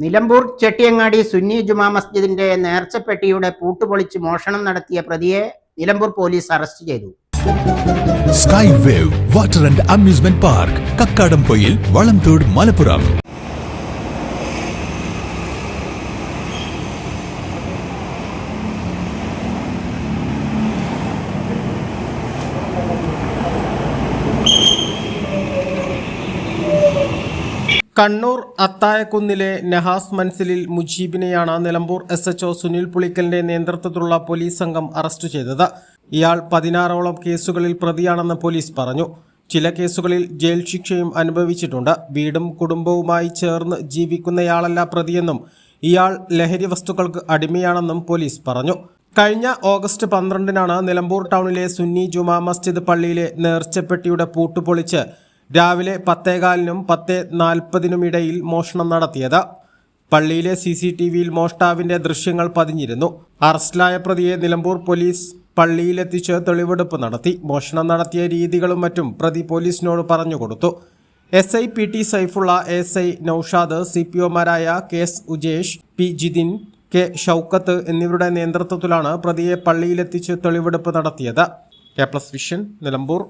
നിലമ്പൂർ ചെട്ടിയങ്ങാടി സുന്നി ജുമാ മസ്ജിദിന്റെ നേർച്ചപ്പെട്ടിയുടെ പൂട്ടുപൊളിച്ച് മോഷണം നടത്തിയ പ്രതിയെ നിലമ്പൂർ പോലീസ് അറസ്റ്റ് ചെയ്തു. Sky wave water and amusement park Kakkadampoyil Valamthode Malappuram Kannur അത്തായക്കുന്നിലെ Nahas മൻസിലിൽ മുജീബിനെയാണ് Nilambur S H O Sunil പുളിക്കലിന്റെ നേതൃത്വത്തിലുള്ള പോലീസ് സംഘം അറസ്റ്റ് ചെയ്തത്. ഇയാൾ പതിനാറോളം കേസുകളിൽ പ്രതിയാണെന്ന് പോലീസ് പറഞ്ഞു. ചില കേസുകളിൽ ജയിൽ ശിക്ഷയും അനുഭവിച്ചിട്ടുണ്ട്. വീടും കുടുംബവുമായി ചേർന്ന് ജീവിക്കുന്നയാളല്ല പ്രതിയെന്നും ഇയാൾ ലഹരി വസ്തുക്കൾക്ക് അടിമയാണെന്നും പോലീസ് പറഞ്ഞു. കഴിഞ്ഞ ഓഗസ്റ്റ് പന്ത്രണ്ടിനാണ് നിലമ്പൂർ ടൗണിലെ സുന്നി ജുമാ മസ്ജിദ് പള്ളിയിലെ നേർച്ചപ്പെട്ടിയുടെ പൂട്ടുപൊളിച്ച് രാവിലെ പത്തേകാലിനും പത്തേ നാൽപ്പതിനും ഇടയിൽ മോഷണം നടത്തിയത്. പള്ളിയിലെ സി സി ടി വിയിൽ മോഷ്ടാവിന്റെ ദൃശ്യങ്ങൾ പതിഞ്ഞിരുന്നു. അറസ്റ്റിലായ പ്രതിയെ നിലമ്പൂർ പോലീസ് പള്ളിയിലെത്തിച്ച് തെളിവെടുപ്പ് നടത്തി. മോഷണം നടത്തിയ രീതികളും മറ്റും പ്രതി പോലീസിനോട് പറഞ്ഞുകൊടുത്തു S I P T Saifulla S I Noushad C P ഒമാരായ K S Ujesh P Jithin K Shoukath എന്നിവരുടെ നേതൃത്വത്തിലാണ് പ്രതിയെ പള്ളിയിലെത്തിച്ച് തെളിവെടുപ്പ് നടത്തിയത്. K plus vision Nilambur.